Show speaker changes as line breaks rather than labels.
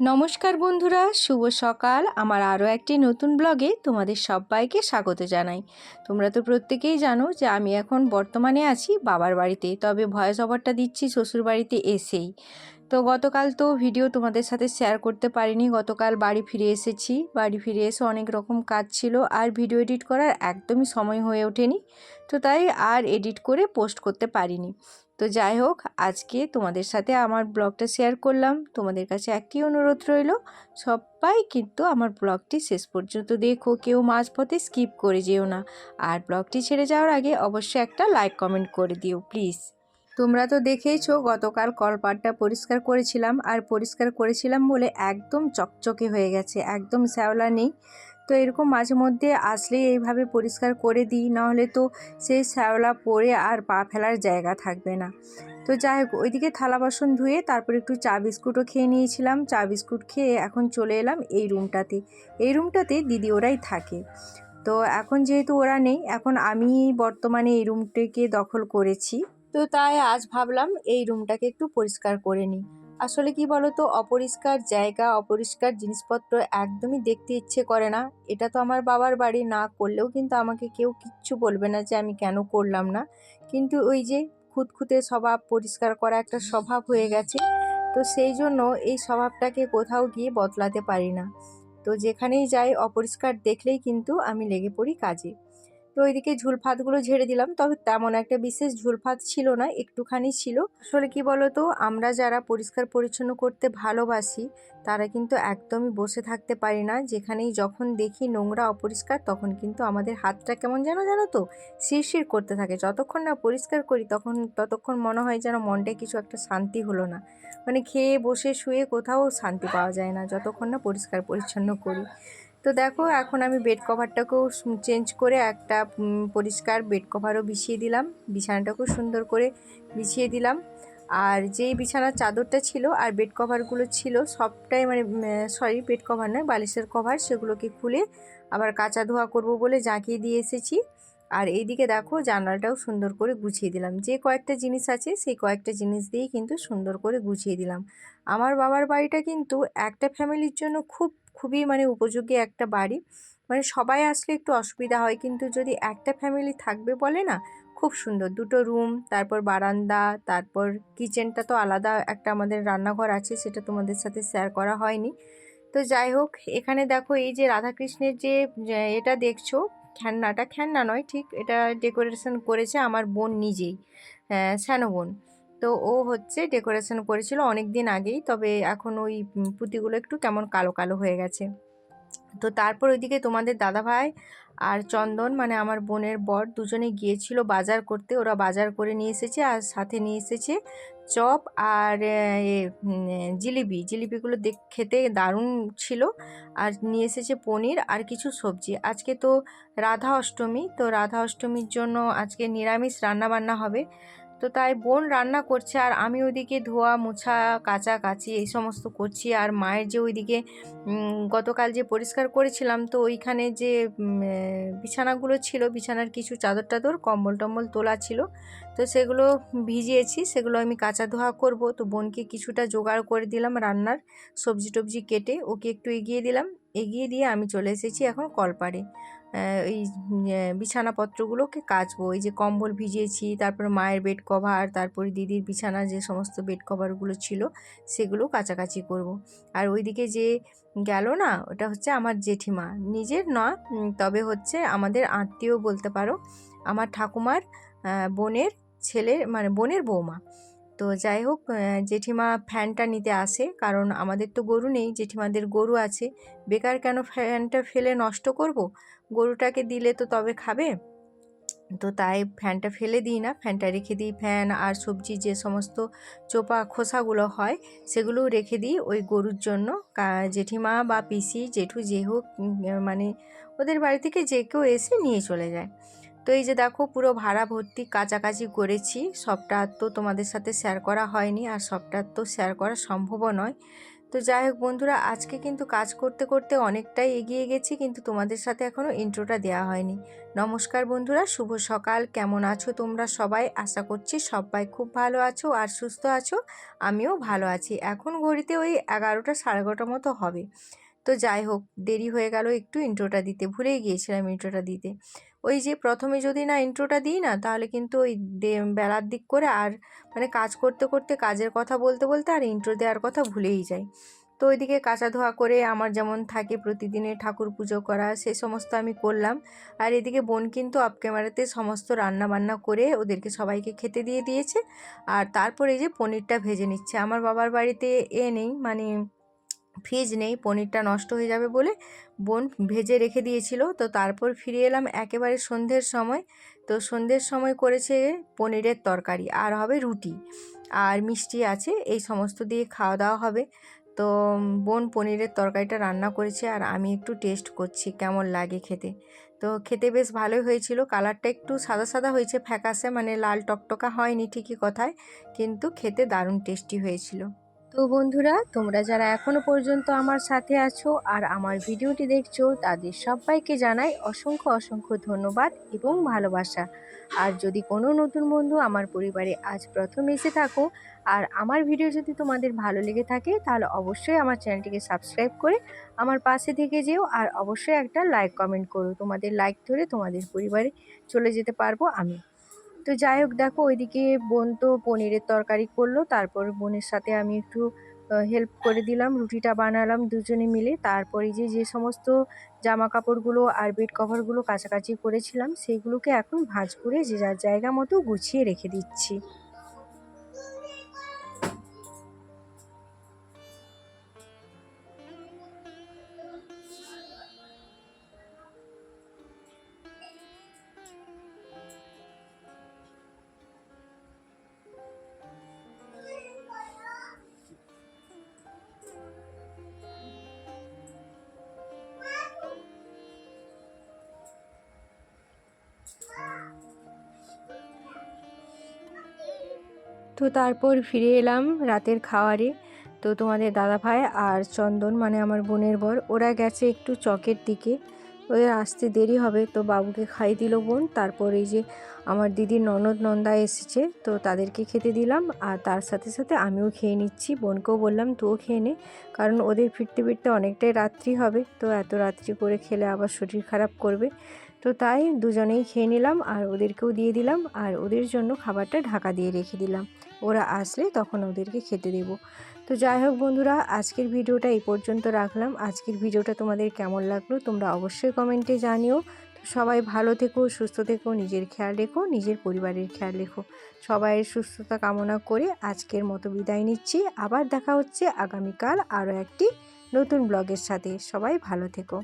নমস্কার বন্ধুরা, শুভ সকাল। আমার আরও একটি নতুন ব্লগে তোমাদের সবাইকে স্বাগত জানাই। তোমরা তো প্রত্যেকেই জানো যে আমি এখন বর্তমানে আছি বাবার বাড়িতে, তবে ভয়েস ওভারটা দিচ্ছি শ্বশুর বাড়িতে এসেই। তো গতকাল তো ভিডিও তোমাদের সাথে শেয়ার করতে পারিনি। গতকাল বাড়ি ফিরে এসেছি। বাড়ি ফিরে এসে অনেক রকম কাজ ছিল আর ভিডিও এডিট করার একদমই সময় হয়ে ওঠেনি। তো তাই আর এডিট করে পোস্ট করতে পারিনি। তো যাই হোক, আজকে তোমাদের সাথে আমার ব্লগটা শেয়ার করলাম। তোমাদের কাছে একটি অনুরোধ রইল, সবাই কিন্তু আমার ব্লগটি শেষ পর্যন্ত দেখো। কেউ মাঝপথে স্কিপ করে যেও না। আর ব্লগটি ছেড়ে যাওয়ার আগে অবশ্যই একটা লাইক কমেন্ট করে দিও প্লিজ তোমরা তো দেখেইছো, গতকাল কলপাটটা পরিষ্কার করেছিলাম আর পরিষ্কার করেছিলাম বলে একদম চকচকে হয়ে গেছে, একদম শ্যাওলা নেই। তো এরকম মাঝে মধ্যে আসলেই এইভাবে পরিষ্কার করে দিই, নাহলে তো সেই শ্যাওলা পরে আর পা ফেলার জায়গা থাকবে না। তো যাই হোক, ওইদিকে থালা বাসন ধুয়ে তারপর একটু চা বিস্কুটও খেয়ে নিয়েছিলাম। চা বিস্কুট খেয়ে এখন চলে এলাম এই রুমটাতে। এই রুমটাতে দিদি ওরাই থাকে। তো এখন যেহেতু ওরা নেই, এখন আমি বর্তমানে এই রুমটিকে দখল করেছি। তো তাই আজ ভাবলাম এই রুমটাকে একটু পরিষ্কার করে নিই। আসলে কি বলতো, অপরিষ্কার জায়গা, অপরিষ্কার জিনিসপত্র একদমই দেখতে ইচ্ছে করে না। এটা তো আমার বাবার বাড়ি, না করলেও কিন্তু আমাকে কেউ কিচ্ছু বলবে না যে আমি কেন করলাম না। কিন্তু ওই যে খুঁতখুঁতে স্বভাব, পরিষ্কার করা একটা স্বভাব হয়ে গেছে। তো সেই জন্য এই স্বভাবটাকে কোথাও গিয়ে বদলাতে পারি না। তো যেখানেই যাই, অপরিষ্কার দেখলেই কিন্তু আমি লেগে পড়ি কাজে। তো ওইদিকে ঝুলফাতগুলো ঝেড়ে দিলাম। তবে তেমন একটা বিশেষ ঝুলফাত ছিল না, একটুখানি ছিল। আসলে কি বলতো, আমরা যারা পরিষ্কার পরিচ্ছন্ন করতে ভালোবাসি, তারা কিন্তু একদমই বসে থাকতে পারি না। যেখানেই যখন দেখি নোংরা, অপরিষ্কার, তখন কিন্তু আমাদের হাতটা কেমন যেন, জানো তো, শিরশির করতে থাকে। যতক্ষণ না পরিষ্কার করি, তখন, ততক্ষণ মনে হয় যেন মনটায় কিছু একটা শান্তি হলো না। মানে খেয়ে, বসে, শুয়ে কোথাও শান্তি পাওয়া যায় না, যতক্ষণ না পরিষ্কার পরিচ্ছন্ন করি। তো দেখো, এখন আমি বেড কভারটাকেও চেঞ্জ করে একটা পরিষ্কার বেড কভারও বিছিয়ে দিলাম। বিছানাটাকেও সুন্দর করে বিছিয়ে দিলাম। আর যেই বিছানার চাদরটা ছিল আর বেড কভারগুলো ছিল, সবটাই মানে সরি বেড কভার নয়, বালিশের কভার সেগুলোকে খুলে আবার কাঁচা ধোয়া করব বলে জাঁকিয়ে দিয়ে এসেছি। আর এইদিকে দেখো, জানালাটাও সুন্দর করে গুছিয়ে দিলাম। যে কয়েকটা জিনিস আছে, সেই কয়েকটা জিনিস দিয়েই কিন্তু সুন্দর করে গুছিয়ে দিলাম। আমার বাবার বাড়িটা কিন্তু একটা ফ্যামিলির জন্য খুব খুবই মানে উপযোগী একটা বাড়ি। মানে সবাই আসলে একটু অসুবিধা হয়, কিন্তু যদি একটা ফ্যামিলি থাকবে বলে না, খুব সুন্দর। দুটো রুম তারপর বারান্দা, তারপর কিচেনটা তো আলাদা একটা আমাদের রান্নাঘর আছে, সেটা তোমাদের সাথে শেয়ার করা হয়নি। তো যাই হোক, এখানে দেখো এই যে রাধাকৃষ্ণের যে এটা দেখছ, খেলনাটা, খেলনা নয়, ঠিক এটা ডেকোরেশন করেছে আমার বোন নিজেই শ্যানো বোন। তো ও হচ্ছে ডেকোরেশন করেছিল অনেক দিন আগেই। তবে এখন ওই পুঁতিগুলো একটু কেমন কালো কালো হয়ে গেছে। তো তারপর ওইদিকে তোমাদের দাদাভাই আর চন্দন মানে আমার বোনের বর দুজনে গিয়েছিল বাজার করতে। ওরা বাজার করে নিয়ে এসেছে আর সাথে নিয়ে এসেছে চপ আর জিলিপি। জিলিপিগুলো দেখ, খেতে দারুণ ছিল। আর নিয়ে এসেছে পনির আর কিছু সবজি। আজকে তো রাধা অষ্টমী। তো রাধা অষ্টমীর জন্য আজকে নিরামিষ রান্না বান্না হবে। তো তাই বোন রান্না করছে আর আমি ওইদিকে ধোয়া, মোছা, কাচা কাচি এই সমস্ত করছি। আর মায়ের যে ওইদিকে গতকাল যে পরিষ্কার করেছিলাম, তো ওইখানে যে বিছানাগুলো ছিল, বিছানার কিছু চাদর টাদর কম্বল টম্বল তোলা ছিল, তো সেগুলো ভিজিয়েছি, সেগুলো আমি কাঁচা ধোয়া করব। তো বোনকে কিছুটা জোগাড় করে দিলাম রান্নার সবজি টবজি কেটে, ওকে একটু এগিয়ে দিলাম। এগিয়ে দিয়ে আমি চলে এসেছি এখন কলপাড়ে। এই বিছানাপত্রগুলোকে কাচবো। এই যে কম্বল ভিজিয়েছি, তারপরে মায়ের বেড কভার তারপরে দিদির বিছানা, যে সমস্ত বেড কভারগুলো ছিল, সেগুলো কাচাকাচি করব। আর ওইদিকে যে গেল না, ওটা হচ্ছে আমার জেঠিমা। নিজের না তবে হচ্ছে আমাদের আত্মীয় বলতে পারো, আমার ঠাকুমার বোনের ছেলের মানে বোনের বৌমা। তো যাই হোক জেঠিমা ফ্যানটা নিতে আসে। কারণ আমাদের তো গরু নেই, জেঠিমাদের গরু আছে। বেকার কেন ফ্যানটা ফেলে নষ্ট করব? গরুটাকে দিলে তো তবে খাবে। তো তাই ফ্যানটা ফেলে দিই না। ফ্যানটা রেখে দিই ফ্যান আর সবজি যে সমস্ত চোপা খোসাগুলো হয়, সেগুলোও রেখে দিই ওই গরুর জন্য। জেঠিমা বা পিসি, জেঠু যে হোক মানে ওদের বাড়ি থেকে যে কেউ এসে নিয়ে চলে যায়। তো এই যে দেখো পুরো ভাড়া ভর্তি কাছাকাছি করেছি, সবটা তো তোমাদের সাথে শেয়ার করা হয়নি আর সবটা তো শেয়ার করা সম্ভবও নয়। তো যাই হোক বন্ধুরা, আজকে কিন্তু কাজ করতে করতে অনেকটাই এগিয়ে গেছি, কিন্তু তোমাদের সাথে এখনও ইন্ট্রোটা দেওয়া হয়নি। নমস্কার বন্ধুরা, শুভ সকাল, কেমন আছো তোমরা সবাই? আশা করছি সবাই খুব ভালো আছো আর সুস্থ আছো, আমিও ভালো আছি। এখন ঘড়িতে ওই এগারোটা সাড়ে এগারোটার মতো হবে। তো যাই হোক, দেরি হয়ে গেল একটু ইন্ট্রোটা দিতে, ভুলেই গিয়েছিলাম ইন্ট্রোটা দিতে। ওই যে প্রথমে যদি না ইন্ট্রোটা দিই না, তাহলে কিন্তু ওই বেলার দিক করে আর মানে কাজ করতে করতে কাজের কথা বলতে বলতে আর ইন্ট্রো দেওয়ার কথা ভুলেই যাই। তো ওইদিকে কাঁচা ধোয়া করে আমার যেমন থাকে প্রতিদিনে ঠাকুর পুজো করা, সে সমস্ত আমি করলাম। আর এদিকে বোন কিন্তু অফ ক্যামেরাতে সমস্ত রান্না বান্না করে ওদেরকে সবাইকে খেতে দিয়ে দিয়েছে। আর তারপরে এই যে পনিরটা ভেজে নিচ্ছে। আমার বাবার বাড়িতে এ নেই মানে ফ্রিজ নেই, পনিরটা নষ্ট হয়ে যাবে বলে বোন ভেজে রেখে দিয়েছিল। তো তারপর ফিরে এলাম একেবারে সন্ধ্যের সময়। তো সন্ধ্যের সময় করেছে পনিরের তরকারি, আর হবে রুটি, আর মিষ্টি আছে, এই সমস্ত দিয়ে খাওয়া দাওয়া হবে। তো বোন পনিরের তরকারিটা রান্না করেছে, আর আমি একটু টেস্ট করছি কেমন লাগে খেতে। তো খেতে বেশ ভালোই হয়েছিল, কালারটা একটু সাদা সাদা হয়েছে, ফ্যাকাসে মানে লাল টকটকা হয়নি ঠিকই কথায়, কিন্তু খেতে দারুণ টেস্টি হয়েছিল। তো বন্ধুরা, তোমরা যারা এখনও পর্যন্ত আমার সাথে আছো আর আমার ভিডিওটি দেখছ, তাদের সবাইকে জানাই অসংখ্য অসংখ্য ধন্যবাদ এবং ভালোবাসা। আর যদি কোনো নতুন বন্ধু আমার পরিবারে আজ প্রথম এসে থাকো আর আমার ভিডিও যদি তোমাদের ভালো লেগে থাকে, তাহলে অবশ্যই আমার চ্যানেলটিকে সাবস্ক্রাইব করে আমার পাশে থেকে যেও আর অবশ্যই একটা লাইক কমেন্ট করো। তোমাদের লাইক ধরে তোমাদের পরিবারে চলে যেতে পারব আমি। তো যাই হোক, দেখো ওইদিকে বোন তো পনিরের তরকারি করল। তারপর বোনের সাথে আমি একটু হেল্প করে দিলাম, রুটিটা বানালাম দুজনে মিলে। তারপরে যে যে সমস্ত জামা কাপড়গুলো আর বেড কভারগুলো কাছাকাছি করেছিলাম সেইগুলোকে এখন ভাঁজ করে যে যার জায়গা মতো গুছিয়ে রেখে দিচ্ছি। তো তারপর ফিরে এলাম রাতের খাওয়ারে। তো তোমাদের দাদা ভাই আর চন্দন মানে আমার বোনের বর, ওরা গেছে একটু চকের দিকে। ওদের আসতে দেরি হবে, তো বাবুকে খাই দিল বোন। তারপর এই যে আমার দিদির ননদ নন্দা এসেছে, তো তাদেরকে খেতে দিলাম। আর তার সাথে সাথে আমিও খেয়ে নিচ্ছি। বোনকেও বললাম তুও খেয়ে নে। কারণ ওদের ফিরতে ফিরতে অনেকটাই রাত্রি হবে, তো এত রাত্রি করে খেলে আবার শরীর খারাপ করবে। তো তাই দুজনেই খেয়ে নিলাম আর ওদেরকেও দিয়ে দিলাম। আর ওদের জন্য খাবারটা ঢাকা দিয়ে রেখে দিলাম। ওরা আসলে তখন ওদেরকে খেতে দেব। তো যাই হোক বন্ধুরা, আজকের ভিডিওটা এই পর্যন্ত রাখলাম। আজকের ভিডিওটা তোমাদের কেমন লাগল তোমরা অবশ্যই কমেন্টে জানিও। তো সবাই ভালো থেকো, সুস্থ থেকো, নিজের খেয়াল রেখো, নিজের পরিবারের খেয়াল রেখো। সবাইয়ের সুস্থতা কামনা করে আজকের মতো বিদায় নিচ্ছি। আবার দেখা হচ্ছে আগামীকাল আরও একটি নতুন ব্লগের সাথে। সবাই ভালো থেকো।